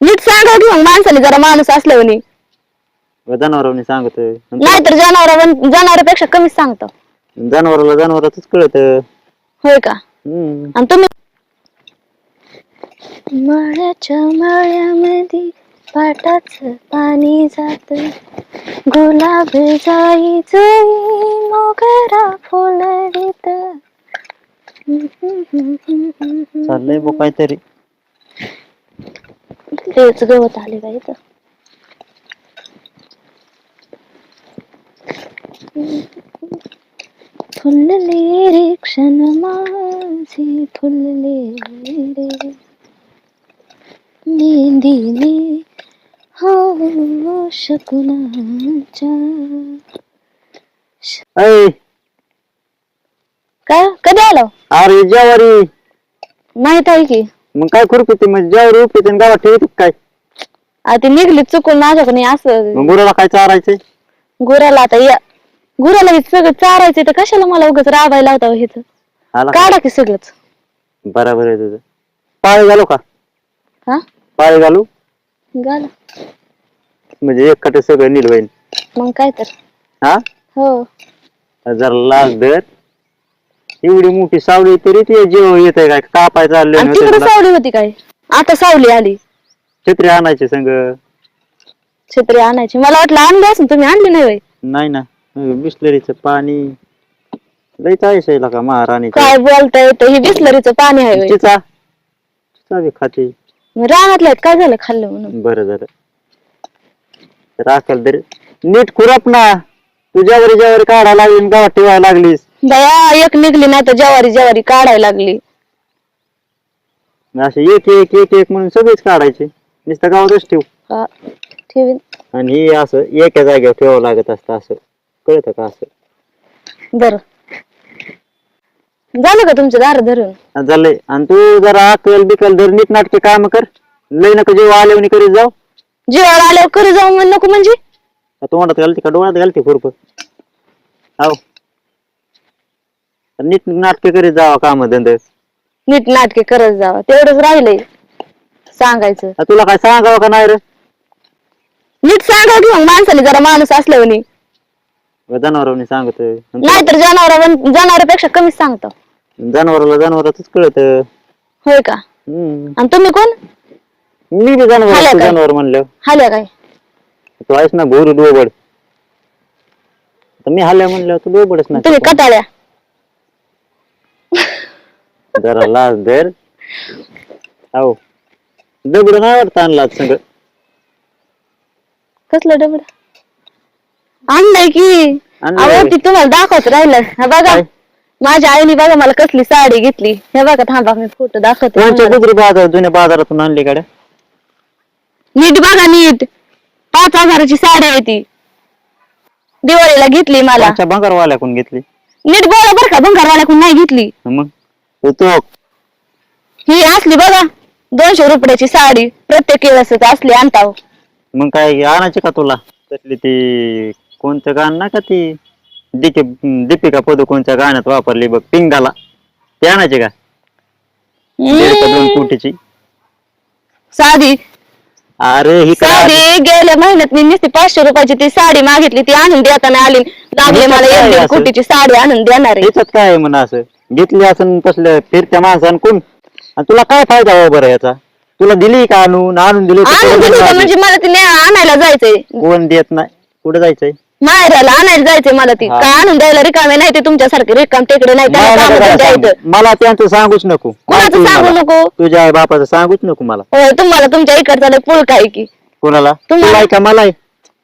नीट सांगा की मग माणसाने जरा माणूस असल्यावर जनावरांनी सांगतोय. नाहीतर जनावर जनावरापेक्षा कमीच सांगतो. जनावराला जनावरातच कळत. होय का? आणि तुम्ही मळ्याच्या मळ्यामध्ये पाटाच पाणी जात. गुलाब जाई जाई मोगरा फुलवित चाललंय बो काहीतरी. तेच गवत आले का इथं फुलले रे क्षण माझे फुलले रे मेहंदीने हो शकुनाच्या ऐ काय कधी आलो अरे ज्वारी माहीत आहे की मग काय खुरपी मग ज्वारी उपीते गावात ठेवते काय? आ ती निघली चुकून माझ्याकडे असं. मग गुराला काय चारायचंय? गुराला आता या गुराला हे सगळं चारायचं तर कशाला मला उगाच राबायला होता हेच आला का? काढा की सगळंच. बराबर आहे तुझं. पाळी घालू का? हा? पाळी घालू? घाला. म्हणजे एक खट सगळं नील होईल मग काय तर. हा? हो. जरा लाज धर. एवढी मोठी सावली तरी ते जीव येत आहे काय कापाय आणि तिकडे. सावली होती काय? आता सावली आली. छत्री आणायची संग. छत्री आणायची. मला वाटलं आणली असून तुम्ही आणली नाही होय? नाही ना. बिस्लरीचं पाणी. लईच आहे शैला का महाराणी काय बोलता येतं ही बिस्लरीचं पाणी आहे होय. चिचा चिचा बी खाते. मग रानातल्या आहेत, काय झालं खाल्लं म्हणून? बरं झालं. राखल तरी. नीट खुरप ना. तुझ्यावर ज्यावर काढा लागली आणि गावात ठेवायला लागलीस. दया एक निघली नाही तर जवारी जवारी काढायला लागली. असे एक एक एक एक म्हणून सगळेच काढायचे. नुसतं गावातच ठेव. हा, ठेवीन. आणि हे असं एका जागेवर ठेवावं लागत असतं असं. कळतं का असं? बर. झालं का तुमचं दार धरून? आणि झालंय. आणि तू जरा अकल बिकल धर नीट नाटके काम कर. लय नका जेव्हा आल्यावनी करीत जाऊ. जेवायला आल्यावर खरं जाऊ म्हण नको म्हणजे? का तोंडात घालते का? डोळ्यात घालते खुरप. हो नीट नाटके करीत जावा काम धंद नीट नाटके करत जावं. तेवढंच राहिलंय. सांगायचं. तुला काय सांगावं का नाही रे? नीट सांगा की मग माणसाने जरा माणूस असल्यावर जनावरांनी सांगतोय. नाहीतर जनावर जनावरापेक्षा कमीच सांगतो. जनावराला जनावरातच कळत. होय का? आणि तुम्ही कोण? मी बी जनावर काय? जनावर म्हणलं हाल्या काय? तू आहेस ना भोरू डोबड आता मी हाल्या म्हणलं तू डोबडच ना तुम्ही कटाळ्या. जरा लाज धर हो दगड नाही वाटत आणला आज संग कसलं डबड आणलंय की. आणलंय. अहो ती तुम्हाला दाखवत राहिलं. हा बघा. काय? माझ्या आईने बघा मला कसली साडी घेतली. हे बघा थांबा मी फोटो दाखवते कोणच्या तुम्हाला. गुजरी बाजार जुन्या बाजारातून आणली गाड्या? नीट बघा नीट. पाच हजाराची साडी आहे ती. दिवाळीला घेतली मला. कोणच्या भंगारवाल्याकडून घेतली? नीट बोला बरं का भंगारवाल्याकडून नाही घेतली. मग? तू तो ही असली बघा दोनशे रुपयाची साडी प्रत्येक वेळेस असली आणताव. मग काय आणायची का तुला? तसली ती कोणतं गाणं ना का ती? दिके दीपिका पदुकोणच्या गाण्यात वापरली बघ पिंगाला. ती आणायची का? दीड का दोन कोटीची. साडी अरे ही काय साडी गेल्या महिन्यात मी नुसती पाचशे रुपयाची ती साडी मागितली ती आणून देताना आली. लागले मला असं? कोटीची साडी आणून देणार आहे. काय आहे म्हणा असं? घेतली असं तसलं फिरत्या माणसानं कोण? आणि तुला काय फायदा हो बरं याचा? तुला दिली का आणून? आणून दिली तर आणून म्हणजे मला ती न्या- आणायला जायचंय. कोण देत नाही? कुठे जायचंय? माहेराला आणायला जायचंय मला ती. हा. काय आणून द्यायला रिकामे नाही ते तुमच्यासारखे रिकाम टेकडे नाही त्याला मला कामं काय धंदे आहेत. सांगू? मला त्यांचं सांगूच नको. कोणाचं माहिती सांगू मला. नको? तुझ्या आई बापाचं सांगूच नको मला. होय तुम्हाला तुमच्या इकडचा लय पुळका आहे की. कोणाला? तुम्हाला- तुला का मला?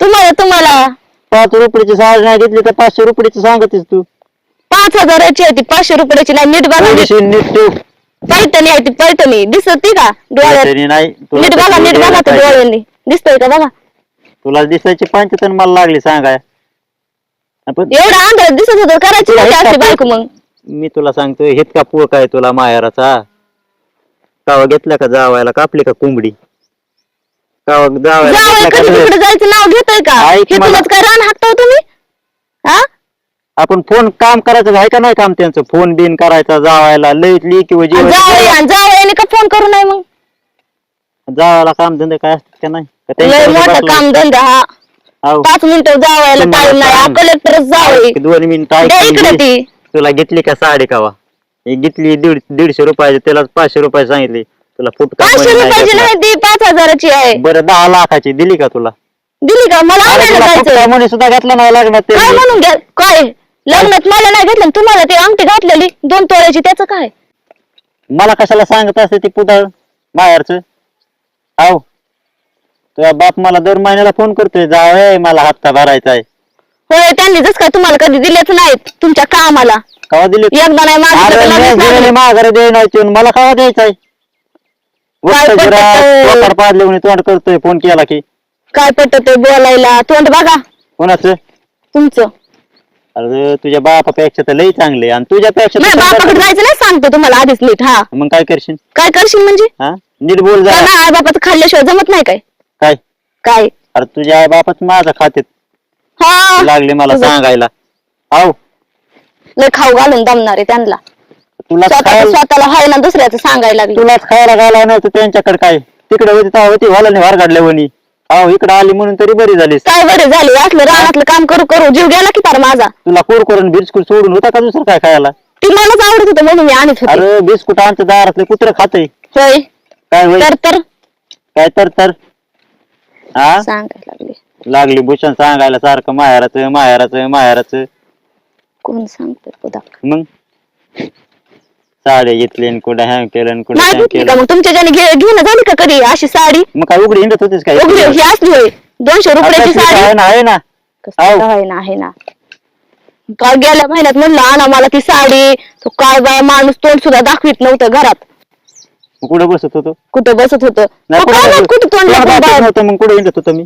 तुम्हाला तुम्हाला. पाच रुपयाची साडी नाही घेतली तर पाचशे रुपयाची सांगतेस तू. पाच हजाराची आहे ती पाचशे रुपयाची नाही नीट बघा थोडीशी नीट ठेव. पैठणी आहे ती पैठणी. दिसत ती का डोळ्यात? तरी नाही तुला नीट बघा नीट बघा द्यायला ते पाहिजे. डोळ्यांनी. दिसतोय का बघा? तुला दिसायची पंचतन मला लागली सांगाय आपण एवढा अंदाज दिसत होत करायची तुला नाही बायको मग? मी तुला सांगतोय हेत का पोळ काय तुला माहेराचा? कावा घेतला का जावायला कापली का कोंबडी? कावा जावायला जावई घेतला कधी का तिकडे जायचं नाव घेतोय का? ऐक हे मला. तुलाच काय रान हाकताव तुम्ही? हा? आपण फोन काम करायचं आहे का नाही काम त्यांचं? फोन बिन करायचा जावायला लईतली किंवा जेवायला आणि जावयाने का फोन करू नाही मग? जावाला काम धंदे काय असतात का नाही? का लय त्यांच्यावर मोठा बसलाय? काम धंदा हा. हाव. पाच मिनिटं जावायला तुम्हाला टाइम नाही. काम. कलेक्टरच जावं की दोन मिनिटं द्या ऐकून इकडे घे. ती. तुला घेतली का साडी कावा? ही घेतली दीड दीडशे रुपयाची त्याला पाचशे रुपये सांगितले. तुला फुटका पाचशे रुपयाची. नाही ती पाच हजाराची आहे. बरं दहा लाखाची दिली का तुला? दिली का? मला अरे आणायला तुला जायचं फुटका म्हणे सुद्धा घेतला नाही लागणार ते काय म्हणून घ्या काय? लग्नात मला नाही घेतलं आणि तुम्हाला ती अंगठी घातलेली दोन तोळ्याची त्याचं काय? मला कशाला सांगत असते ती पुतळ माहेरचं? आव तुझा बाप मला दर महिन्याला फोन करतोय जावे मला हप्ता भरायचा आहे होय त्यांनी जस काय तुम्हाला कधी दिलेच नाहीत तुमच्या कामाला. कवा दिली एकदा नाही मागितलं तर लगेच. माघारी द्यायची मला कवा द्यायचाय? पाडले म्हणे तोंड करतोय फोन केला की. काय पटत बोलायला? तोंड बघा. कोणाचं? तुमचं. अरे तुझ्या बापापेक्षा तर लई चांगले आणि तुझ्यापेक्षा बापाकडे. जायचं नाही सांगतो तुम्हाला आधीच नीट हा. मग काय करशील? काय करशील म्हणजे? हा? नीट बोल जा त्यांना आई बापाचं खाल्ल्याशिवाय जमत नाही काय? काय? काय? अरे तुझ्या आई बापच माझा खात्यात. हा. लागले मला तुझं- सांगायला. आव. लय खाऊ घालून दमणार आहे त्यांना. तुला स्वतः खायला स्वतःला हाय ना दुसऱ्याचं सांगायला लागली. तुलाच खायला घाला नव्हतं त्यांच्याकडे काय? तिकडे होती तेव्हा होती व्हायला नाही वार काढल्या वणी. अहो इकडे आली म्हणून तरी बरी झालीस. काय बरं झाले? असलं रानातलं काम करू करू. जीव गेला की पार माझा? तुला कोर करून बिस्कुट सोडून होता का दुसरं काय खायला? ती मलाच आवडत होतं म्हणून मी आणत होते. अरे बिस्कुट आमच्या दारातले कुत्र होय. काय होईल तर तर. काय तर तर? हा सांगायला लागले. लागली भूषण सांगायला सारखं माहेराचं माहेराचं माहेराचं. कोण सांगत मग? साड्या घेतली आणि कुठं हॅं केलं आणि कुठं नाही का केलं. मग? तुमच्या ज्याने घे- घेणं झाली का कधी? अशी साडी? मग काय उघडी हिंडत होतीस काय? उघडी ही असली होय. दोनशे रुपयाची आता साडी. आहे ना आहे ना. आव. आहे. ना आहे ना. काल गेल्या महिन्यात म्हणलं आणा मला ती साडी. तो काय बाय माणूस तोंड सुद्धा दाखवित नव्हतं घरात. मग कुठं बसत होतो? कुठं बसत होतं? नाही, काय कुठं तोंड तुला दाखवत नव्हतं मग कुठं हिंडत होतो मी?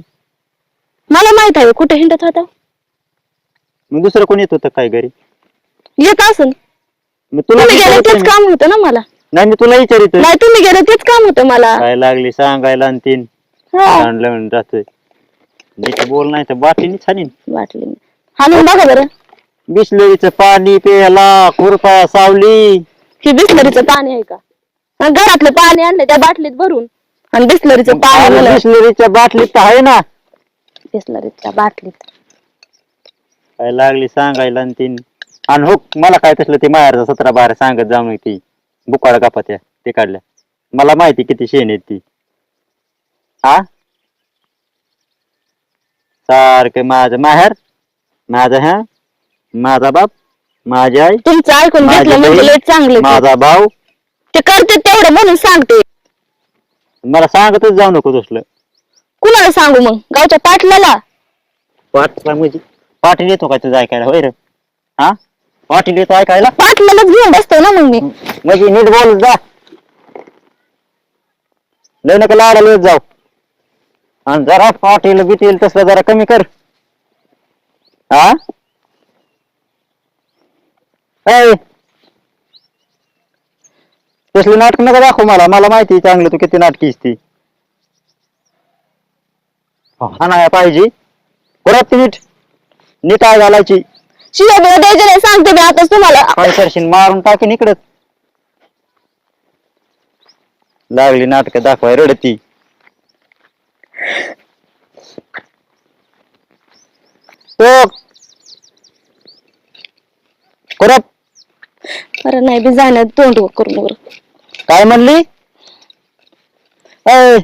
मला माहीत आहे कुठे हिंडत होता? मग दुसरं कोणी येत होतं काय घरी? येत असेल मग तुला तुम्ही गेलं विचारत तेच नाही. काम होतं ना मला. नाही मी तुला विचारित नाही तुम्ही गेलं तेच काम होतं मला. काय लागली सांगायला आणि तीन. हा, आणलं म्हणून जातोय. नीट बोल नाही तर बाटलीने. छानीन वाटली मी. हाणून बघा बरं. बिसलेरीचं पाणी प्यायला खुरपा सावली. ही बिस्लरीचं पाणी आहे का? घरातलं पाणी आणलं त्या बाटलीत भरून. आणि बिस्लरीचं पाणी मला बिसलेरीच्या बाटलीत तर आहे ना. बिस्लरीच्या बाटलीत. काय लागली सांगायला आणि तीन. आणि हो मला काय तसलं ते माहेरचा सतरा बारा सांगत जाऊन ती. बुकाड कापात्या ते काढल्या. मला माहिती किती शेण आहेत ती. हा सारखे माझं माहेर माझं हा माझा बाप माझी आई तुमचं ऐकून माझी घेतलं म्हणजे बहीण, लय चांगलं ते. माझा भाऊ. ते करते तेवढं म्हणून सांगते. मला सांगतच जाऊ नको तसलं. कुणाला सांगू मग? गावच्या पाटलाला. पाटला म्हणजे पाटील येतो का तुझं ऐकायला? होय रे. हा पाटील येतो ऐकायला? पाटलालाच घेऊन बसतो ना मग मी. म्हणजे नीट बोल जा. लय नका लाडाला येत जाऊ. आणि जरा पाटील बिटील तसलं जरा कमी कर. हा ऐ, तसली नाटक नका दाखव मला. मला माहिती आहे चांगलं तू किती नाटकीस ती. हा नाही पाहिजे. परत ती नीट? नीट आहे घालायची. शिवाय बिवा द्यायचे नाही सांगते मी आताच तुम्हाला. काय करशील मारून टाकीन इकडं लागली नाटक दाखवाय रडती. करप! अरे नाही बी जाणार तोंड करून वर काय म्हणली? ऐ,